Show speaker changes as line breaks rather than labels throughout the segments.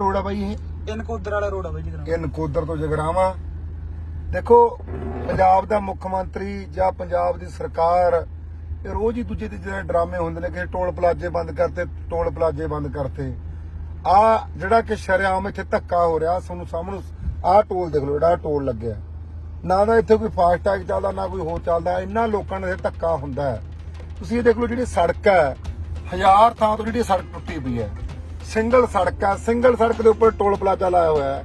Road ਆ ਬਾਈ ਇਹ।
ਇਨਕੋਦਰ ਵਾਲਾ ਰੋਡ ਆ ਬਾਈ ਜੀ
ਇਹ ਨਕੋਦਰ ਤੋਂ ਜਗਰਾਵਾਂ। ਦੇਖੋ ਪੰਜਾਬ ਦਾ ਮੁੱਖ ਮੰਤਰੀ ਜਾਂ ਪੰਜਾਬ ਦੀ ਸਰਕਾਰ ਇਹ ਰੋਜ਼ ਹੀ ਦੂਜੇ ਤੀਜੇ ਦਿਨ ਡਰਾਮੇ ਹੁੰਦੇ ਨੇ ਕਿ ਟੋਲ ਪਲਾਜ਼ੇ ਬੰਦ ਕਰਤੇ ਟੋਲ ਪਲਾਜ਼ੇ ਬੰਦ ਕਰਤੇ। ਆ ਜਿਹੜਾ ਕਿ ਸ਼ਰੇਆਮ ਇੱਥੇ ਧੱਕਾ ਹੋ ਰਿਹਾ ਤੁਹਾਨੂੰ ਸਾਹਮਣੇ ਆਹ ਟੋਲ ਦੇਖ ਲਓ ਜਿਹੜਾ ਟੋਲ ਲੱਗਿਆ। ਨਾ ਤਾਂ ਇੱਥੇ ਕੋਈ ਫਾਸਟ ਟੈਗ ਚੱਲਦਾ ਨਾ ਕੋਈ ਹੋਰ ਚੱਲਦਾ ਇੰਨਾ ਲੋਕਾਂ ਇਹ ਧੱਕਾ ਹੁੰਦਾ ਹੈ। ਤੁਸੀਂ ਇਹ ਦੇਖ ਲਓ ਜਿਹੜੀ ਸੜਕ ਹੈ ਹਜ਼ਾਰ ਥਾਂ ਤੋਂ ਜਿਹੜੀ ਸੜਕ ਟੁੱਟੀ ਪਈ ਹੈ। ਸਿੰਗਲ ਸੜਕ ਹੈ ਸਿੰਗਲ ਸੜਕ ਦੇ ਉੱਪਰ ਟੋਲ ਪਲਾਜ਼ਾ ਲਾਇਆ ਹੋਇਆ ਹੈ।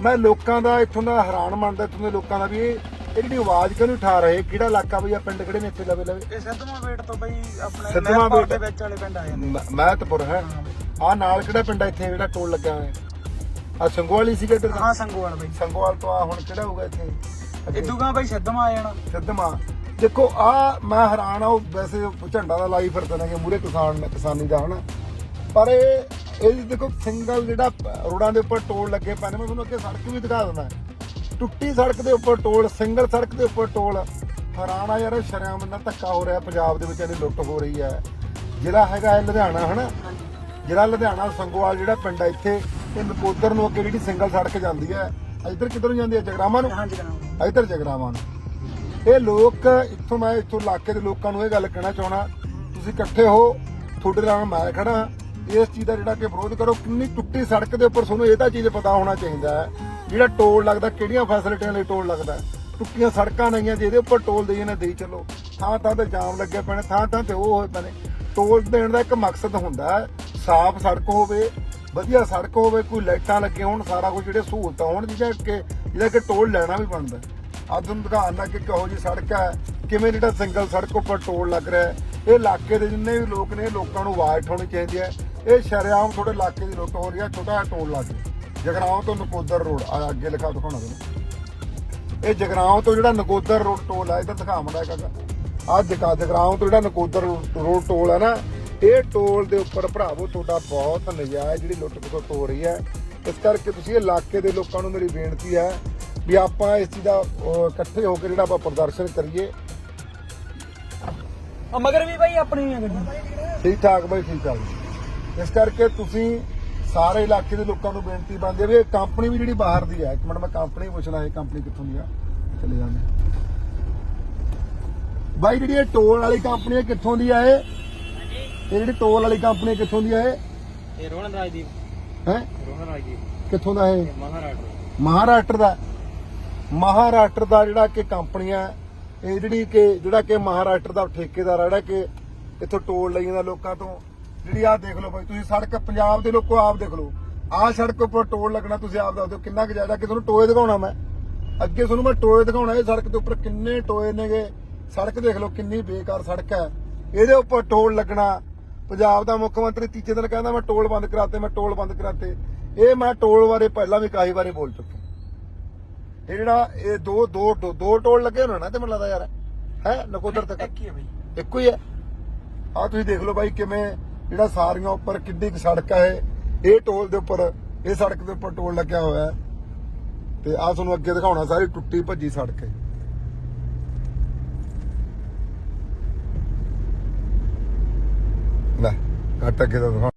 ਮੈਂ ਲੋਕਾਂ ਦਾ ਇੱਥੋਂ ਦਾ ਹੈਰਾਨ ਮੰਨਦਾ ਇੱਥੋਂ ਦੇ ਲੋਕਾਂ ਦਾ ਵੀ ਇਹ ਜਿਹੜੀ ਆਵਾਜ਼ ਕਿਉਂ ਨਹੀਂ ਉਠਾ ਰਹੇ ਕਿਹੜਾ ਇਲਾਕਾ ਬਈ ਆ ਪਿੰਡ ਕਿਹੜੇ ਨੇ ਇੱਥੇ ਲਵੇ ਲਵੇ?
ਇਹ ਸਿੱਧਵਾਂ ਵੇਟ ਤੋਂ ਬਾਈ ਆਪਣੇ
ਸਿੱਧਵਾਂ ਬੇਟ।
ਦੇ ਵਿੱਚ ਵਾਲੇ ਪਿੰਡ ਆ ਜਾਂਦੇ।
ਮ- ਮਹਿਤਪੁਰ ਹੈ। ਆ ਨਾਲ ਕਿਹੜਾ ਪਿੰਡ ਹੈ ਇੱਥੇ ਜਿਹੜਾ ਟੋਲ ਲੱਗਾ ਹੋਇਆ? ਆ ਸੰਗੋਵਾਲੀ ਸੀਗਾ ਇੱਧਰ
ਹਾਂ ਸੰਗੋਵਾਲ ਬਾਈ।
ਸੰਗੋਵਾਲ ਤੋਂ ਆ ਹੁਣ ਕਿਹੜਾ ਹੋਊਗਾ ਇੱਥੇ? ਅੱਗੇ?
ਇਦੂਗਾ ਬਾਈ ਸਿੱਧਵਾਂ ਆ ਜਾਣਾ।
ਸਿੱਧਵਾਂ ਦੇਖੋ ਆ ਮੈਂ ਹੈਰਾਨ ਆ ਉਹ ਵੈਸੇ ਉਹ ਝੰਡਾ ਦਾ ਲਾਈ ਫਿਰਦੇ ਨੇ ਮੂਰੇ ਕਿਸਾਨ ਕਿਸਾਨੀ ਦਾ ਹਨਾ? ਪਰ ਇਹ ਇਹ ਦੇਖੋ ਸਿੰਗਲ ਜਿਹੜਾ ਪ- ਰੋਡਾਂ ਦੇ ਉੱਪਰ ਟੋਲ ਲੱਗੇ ਨੇ ਮੈਂ ਤੁਹਾਨੂੰ ਅੱਗੇ ਸੜਕ ਵੀ ਦਿਖਾ ਦਿੰਦਾ। ਟੁੱਟੀ ਸੜਕ ਦੇ ਉੱਪਰ ਟੋਲ ਸਿੰਗਲ ਸੜਕ ਦੇ ਉੱਪਰ ਟੋਲ। ਹੈਰਾਨ ਆ ਯਾਰ ਸ਼ਰਿਆਮ ਨਾਲ ਧੱਕਾ ਹੋ ਰਿਹਾ ਪੰਜਾਬ ਦੇ ਵਿੱਚ ਇਹਦੀ ਲੁੱਟ ਹੋ ਰਹੀ ਹੈ। ਜਿਹੜਾ ਹੈਗਾ ਇਹ ਲੁਧਿਆਣਾ ਹਨਾ? ਜਿਹੜਾ ਲੁਧਿਆਣਾ ਸੰਗੋਵਾਲ ਜਿਹੜਾ ਪਿੰਡ ਹੈ ਇੱਥੇ। ਇਹ ਨਕੋਦਰ ਨੂੰ ਅੱਗੇ ਜਿਹੜੀ ਸਿੰਗਲ ਸੜਕ ਜਾਂਦੀ ਹੈ ਇੱਧਰ ਕਿੱਧਰ ਨੂੰ ਜਾਂਦੀ ਹੈ? ਜਗਰਾਵਾਂ ਨੂੰ?
ਹਾਂਜੀ ਜਨਾਬ
ਇੱਧਰ ਜਗਰਾਵਾਂ ਨੂੰ। ਇਹ ਲੋਕ ਇੱਥੋਂ ਮੈਂ ਇੱਥੋਂ ਇਲਾਕੇ ਦੇ ਲੋਕਾਂ ਨੂੰ ਇਹ ਗੱਲ ਕਹਿਣਾ ਚਾਹਣਾ ਤੁਸੀਂ ਇਕੱਠੇ ਹੋ ਤੁਹਾਡੇ ਨਾਲ ਮੈਂ ਖੜਾ ਇਸ ਚੀਜ਼ ਦਾ ਜਿਹੜਾ ਕਿ ਵਿਰੋਧ ਕਰੋ ਕਿੰਨੀ ਟੁੱਟੀ ਸੜਕ ਦੇ ਉੱਪਰ ਤੁਹਾਨੂੰ ਇਹ ਤਾਂ ਚੀਜ਼ ਪਤਾ ਹੋਣਾ ਚਾਹੀਦਾ ਹੈ ਜਿਹੜਾ ਟੋਲ ਲੱਗਦਾ ਕਿਹੜੀਆਂ ਫੈਸਿਲਿਟੀਆਂ ਲਈ ਟੋਲ ਲੱਗਦਾ। ਟੁੱਟੀਆਂ ਸੜਕਾਂ ਨਹੀਂਆਂ ਜਿਹਦੇ ਉੱਪਰ ਟੋਲ ਦੇਈ ਜਾਂਦੇ ਦੇਈ ਚੱਲੋ। ਥਾਂ ਥਾਂ ਤੇ ਜਾਮ ਲੱਗੇ ਪਏ ਨੇ ਥਾਂ ਥਾਂ ਤੇ ਉਹ ਹੋਏ ਨੇ ਟੋਲ ਦੇਣ ਦਾ ਇੱਕ ਮਕਸਦ ਹੁੰਦਾ ਹੈ ਸਾਫ਼ ਸੜਕ ਹੋਵੇ ਵਧੀਆ ਸੜਕ ਹੋਵੇ, ਕੋਈ ਲਾਈਟਾਂ ਲੱਗੇ ਹੋਣ, ਸਾਰਾ ਕੁਝ ਜਿਹੜੇ ਸਹੂਲਤਾਂ ਹੋਣ, ਜਿਹਦਾ ਕਿ ਜਿਹਦਾ ਕਿ ਟੋਲ ਲੈਣਾ ਵੀ ਬਣਦਾ। ਅੱਜ ਤੁਹਾਨੂੰ ਦਿਖਾਉਣਾ ਕਿ ਕਿਹੋ ਜੀ ਸੜਕ ਹੈ, ਕਿਵੇਂ ਜਿਹੜਾ ਸਿੰਗਲ ਸੜਕ ਉੱਪਰ ਟੋਲ ਲੱਗ ਰਿਹਾ ਹੈ। ਇਹ ਇਲਾਕੇ ਦੇ ਜਿੰਨੇ ਵੀ ਲੋਕ ਨੇ, ਲੋਕਾਂ ਨੂੰ ਆਵਾਜ਼ ਉਠਾਉਣੀ ਚਾਹੀਦੀ ਹੈ। ਇਹ ਸ਼ਰੇਆਮ ਤੁਹਾਡੇ ਇਲਾਕੇ ਦੀ ਲੁੱਟ ਹੋ ਰਹੀ ਹੈ, ਛੋਟਾ ਜਿਹਾ ਟੋਲ ਲੱਗ ਜਗਰਾਉਂ ਤੋਂ ਨਕੋਦਰ ਰੋਡ, ਆ ਅੱਗੇ ਲਿਖਾ ਦਿਖਾਉਣਾ ਤੁਹਾਨੂੰ। ਇਹ ਜਗਰਾਉਂ ਤੋਂ ਜਿਹੜਾ ਨਕੋਦਰ ਰੋਡ ਟੋਲ ਆ ਇੱਧਰ ਦਿਖਾਉਣਾ ਹੈਗਾ ਆ ਜਗਾ ਜਗਰਾਉਂ ਤੋਂ ਜਿਹੜਾ ਨਕੋਦਰ ਰੋਡ ਟੋਲ ਹੈ ਨਾ ਇਹ ਟੋਲ ਦੇ ਉੱਪਰ ਭਰਾਵੋ ਤੁਹਾਡਾ ਬਹੁਤ ਨਜਾਇਜ਼ ਜਿਹੜੀ ਲੁੱਟ ਖਸੁੱਟ ਹੋ ਰਹੀ ਹੈ। ਇਸ ਕਰਕੇ ਤੁਸੀਂ ਇਹ ਇਲਾਕੇ ਦੇ ਲੋਕਾਂ ਨੂੰ ਮੇਰੀ ਬੇਨਤੀ ਹੈ ਵੀ ਆਪਾਂ ਇਸ ਚੀਜ਼ ਦਾ ਇਕੱਠੇ ਹੋ ਕੇ ਜਿਹੜਾ ਆਪਾਂ ਪ੍ਰਦਰਸ਼ਨ ਕਰੀਏ।
ਆ ਮਗਰ ਵੀ ਬਾਈ ਆਪਣੀ ਆ ਗੱਡੀ।
ਠੀਕ ਠਾਕ ਬਈ ਠੀਕ ਠਾਕ। ਇਸ ਕਰਕੇ ਤੁਸੀਂ ਸਾਰੇ ਇਲਾਕੇ ਦੇ ਲੋਕਾਂ ਨੂੰ ਬੇਨਤੀ ਬੰਦੇ ਵੀ ਇਹ ਕੰਪਨੀ ਵੀ ਜਿਹੜੀ ਬਾਹਰ ਦੀ ਹੈ ਇੱਕ ਮਿੰਟ ਮੈਂ ਕੰਪਨੀ ਪੁੱਛਣਾ ਇਹ ਕੰਪਨੀ ਕਿੱਥੋਂ ਦੀ ਆ? ਚਲੇ ਜਾਂਦੇ। ਬਾਈ ਜਿਹੜੀ ਇਹ ਟੋਲ ਵਾਲੀ ਕੰਪਨੀ ਹੈ ਕਿੱਥੋਂ ਦੀ ਆ ਇਹ? ਇਹ ਜਿਹੜੀ ਟੋਲ ਵਾਲੀ ਕੰਪਨੀ ਕਿੱਥੋਂ ਦੀ ਆ ਇਹ?
ਇਹ ਰੋਹਨ ਰਾਜਦੀਪ
ਹੈ?
ਰੋਹਨ ਰਾਜਦੀਪ
ਕਿੱਥੋਂ ਦਾ ਇਹ?
ਮਹਾਰਾਸ਼ਟਰ
ਮਹਾਰਾਸ਼ਟਰ ਦਾ। ਮਹਾਰਾਸ਼ਟਰ ਦਾ ਜਿਹੜਾ ਕਿ ਕੰਪਨੀ ਹੈ ਇਹ ਜਿਹੜੀ ਕਿ ਜਿਹੜਾ ਕਿ ਮਹਾਰਾਸ਼ਟਰ ਦਾ ਠੇਕੇਦਾਰ ਆ ਜਿਹੜਾ ਕਿ ਇੱਥੋਂ ਟੋਲ ਲਈ ਜਾਂਦਾ ਲੋਕਾਂ ਤੋਂ। ਜਿਹੜੀ ਆਹ ਦੇਖ ਲਓ ਬਾਈ ਤੁਸੀਂ ਸੜਕ ਪੰਜਾਬ ਦੇ ਲੋਕੋ ਆਪ ਦੇਖ ਲਓ। ਆਹ ਸੜਕ ਉੱਪਰ ਟੋਲ ਲੱਗਣਾ ਤੁਸੀਂ ਆਪ ਦੱਸ ਦਿਓ ਕਿੰਨਾ ਕੁ ਜ਼ਿਆਦਾ। ਕਿ ਤੁਹਾਨੂੰ ਟੋਏ ਦਿਖਾਉਣਾ ਮੈਂ। ਅੱਗੇ ਤੁਹਾਨੂੰ ਮੈਂ ਟੋਏ ਦਿਖਾਉਣਾ ਇਹ ਸੜਕ ਦੇ ਉੱਪਰ ਕਿੰਨੇ ਟੋਏ ਨੇਗੇ। ਸੜਕ ਦੇਖ ਲਓ ਕਿੰਨੀ ਬੇਕਾਰ ਸੜਕ ਹੈ। ਇਹਦੇ ਉੱਪਰ ਟੋਲ ਲੱਗਣਾ ਪੰਜਾਬ ਦਾ ਮੁੱਖ ਮੰਤਰੀ ਤੀਜੇ ਦਿਨ ਕਹਿੰਦਾ ਮੈਂ ਟੋਲ ਬੰਦ ਕਰਾਤੇ ਮੈਂ ਟੋਲ ਬੰਦ ਕਰਾਤੇ। ਇਹ ਮੈਂ ਟੋਲ ਬਾਰੇ ਪਹਿਲਾਂ ਵੀ ਕਾਫੀ ਵਾਰੀ ਬੋਲ ਚੁੱਕਾ ਇਹ ਜਿਹੜਾ ਇਹ ਦੋ ਦੋ ਦੋ- ਟੋਲ ਲੱਗੇ ਹੋਣੇ ਨਾ ਤੇ ਮੈਨੂੰ ਲੱਗਦਾ ਯਾਰ ਹੈ ਨਕੋਦਰ ਤੱਕ?
ਇੱਕ ਹੀ ਆ ਬਾਈ।
ਇੱਕੋ ਹੀ ਹੈ? ਆ ਤੁਸੀਂ ਦੇਖ ਲਓ ਬਾਈ ਕਿਵੇਂ ਜਿਹੜਾ ਸਾਰੀਆਂ ਉੱਪਰ ਕਿੱਡੀ ਕੁ ਸੜਕ ਹੈ ਇਹ। ਇਹ ਟੋਲ ਦੇ ਉੱਪਰ ਇਹ ਸੜਕ ਦੇ ਉੱਪਰ ਟੋਲ ਲੱਗਿਆ ਹੋਇਆ ਹੈ। ਤੇ ਆ ਤੁਹਾਨੂੰ ਅੱਗੇ ਦਿਖਾਉਣਾ ਸਾਰੀ ਟੁੱਟੀ ਭੱਜੀ ਸੜਕ ਹੈ। ਲੈ ਘੱਟ ਅੱਗੇ ਦਾ ਦਿਖਾਉਣਾ